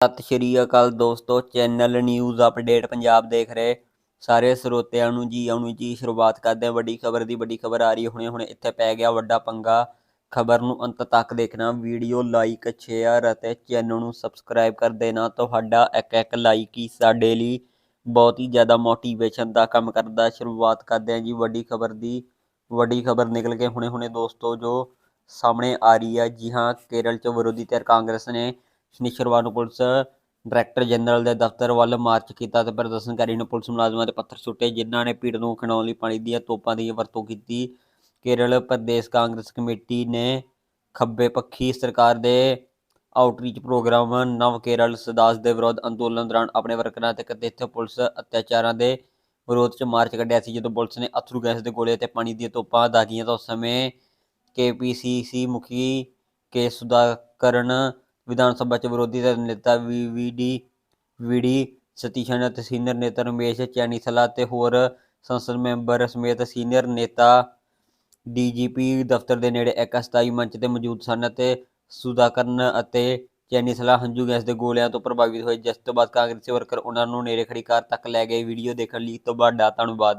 ਸਤਿ ਸ਼੍ਰੀ ਅਕਾਲ ਦੋਸਤੋ, channel news update Punjab ਦੇਖ ਰਹੇ। ਸਾਰੇ ਸਰੋਤਿਆਂ ਨੂੰ ਜੀ ਆਉਣ ਜੀ ਸ਼ੁਰੂਆਤ ਕਰਦੇ ਹਾਂ। ਵੱਡੀ ਖਬਰ ਦੀ ਵੱਡੀ ਖਬਰ ਆ ਰਹੀ ਹੈ। ਹੁਣੇ ਹੁਣੇ ਇੱਥੇ ਪੈ ਗਿਆ ਵੱਡਾ ਪੰਗਾ। ਖਬਰ ਨੂੰ ਅੰਤ ਤੱਕ ਦੇਖਣਾ, ਵੀਡੀਓ ਲਾਈਕ ਸ਼ੇਅਰ ਅਤੇ ਚੈਨਲ ਨੂੰ ਸਬਸਕ੍ਰਾਈਬ ਕਰ ਦੇਣਾ। ਤੁਹਾਡਾ ਇੱਕ ਇੱਕ ਲਾਈਕ ਹੀ ਸਾਡੇ ਲਈ ਬਹੁਤ ਹੀ ਜ਼ਿਆਦਾ ਮੋਟੀਵੇਸ਼ਨ ਦਾ ਕੰਮ ਕਰਦਾ। ਸ਼ੁਰੂਆਤ ਕਰਦੇ ਹਾਂ ਜੀ ਵੱਡੀ ਖਬਰ ਦੀ। ਵੱਡੀ ਖਬਰ ਨਿਕਲ ਕੇ ਹੁਣੇ ਹੁਣੇ ਦੋਸਤੋ ਜੋ ਸਾਹਮਣੇ ਆ ਰਹੀ ਹੈ। ਜੀ ਹਾਂ, ਕੇਰਲ ਚ ਵਿਰੋਧੀ ਧਿਰ ਕਾਂਗਰਸ ਨੇ ਸ਼ਨੀਚਰਵਾਰ ਨੂੰ ਪੁਲਿਸ ਡਾਇਰੈਕਟਰ ਜਨਰਲ ਦੇ ਦਫ਼ਤਰ ਵੱਲ ਮਾਰਚ ਕੀਤਾ ਤੇ ਪ੍ਰਦਰਸ਼ਨਕਾਰੀ ਨੇ ਪੁਲਿਸ ਮੁਲਾਜ਼ਮਾਂ ਦੇ ਪੱਥਰ ਸੁੱਟੇ, ਜਿਨ੍ਹਾਂ ਨੇ ਭੀੜ ਨੂੰ ਖਿਡਾਉਣ ਲਈ ਪਾਣੀ ਦੀਆਂ ਤੋਪਾਂ ਦੀ ਵਰਤੋਂ ਕੀਤੀ। ਕੇਰਲ ਪ੍ਰਦੇਸ਼ ਕਾਂਗਰਸ ਕਮੇਟੀ ਨੇ ਖੱਬੇ ਪੱਖੀ ਸਰਕਾਰ ਦੇ ਆਊਟਰੀਚ ਪ੍ਰੋਗਰਾਮ ਨਵ ਕੇਰਲ ਸਦਾਸ ਦੇ ਵਿਰੋਧ ਅੰਦੋਲਨ ਦੌਰਾਨ ਆਪਣੇ ਵਰਕਰਾਂ ਤੇ ਕਥਿਤ ਪੁਲਿਸ ਅਤਿਆਚਾਰਾਂ ਦੇ ਵਿਰੋਧ 'ਚ ਮਾਰਚ ਕੱਢਿਆ ਸੀ, ਜਦੋਂ ਪੁਲਿਸ ਨੇ ਅਥਰੂ ਗੈਸ ਦੇ ਗੋਲੇ ਤੇ ਪਾਣੀ ਦੀਆਂ ਤੋਪਾਂ ਦਾਗੀਆਂ। ਤਾਂ ਉਸ ਸਮੇਂ ਕੇਪੀਸੀਸੀ ਮੁਖੀ ਕੇ ਸੁਧਾਕਰਨ ਵਿਧਾਨ ਸਭਾ 'ਚ ਵਿਰੋਧੀ ਧਿਰ ਨੇਤਾ ਵੀਵੀਡੀ ਵੀਡੀ ਸਤੀਸ਼ਨ ਅਤੇ ਸੀਨੀਅਰ ਨੇਤਾ ਰਮੇਸ਼ ਚੈਨੀਸਲਾ ਤੇ ਹੋਰ ਸੰਸਦ ਮੈਂਬਰ ਸਮੇਤ ਸੀਨੀਅਰ ਨੇਤਾ ਡੀਜੀਪੀ ਦਫ਼ਤਰ ਦੇ ਨੇੜੇ ਇੱਕ ਅਸਥਾਈ ਮੰਚ ਤੇ ਮੌਜੂਦ ਸਨ ਅਤੇ ਸੁਧਾਕਰਨ ਅਤੇ ਚੈਨੀਸਲਾ ਹੰਝੂ ਗੈਸ ਦੇ ਗੋਲਿਆਂ ਤੋਂ ਪ੍ਰਭਾਵਿਤ ਹੋਏ। ਜਿਸ ਤੋਂ ਬਾਅਦ ਕਾਂਗਰਸੀ ਵਰਕਰ ਉਹਨਾਂ ਨੂੰ ਨੇੜੇ ਖੜੀ ਕਾਰ ਤੱਕ ਲੈ ਗਏ। ਵੀਡੀਓ ਦੇਖਣ ਲਈ ਤੋਂ ਤੁਹਾਡਾ ਧੰਨਵਾਦ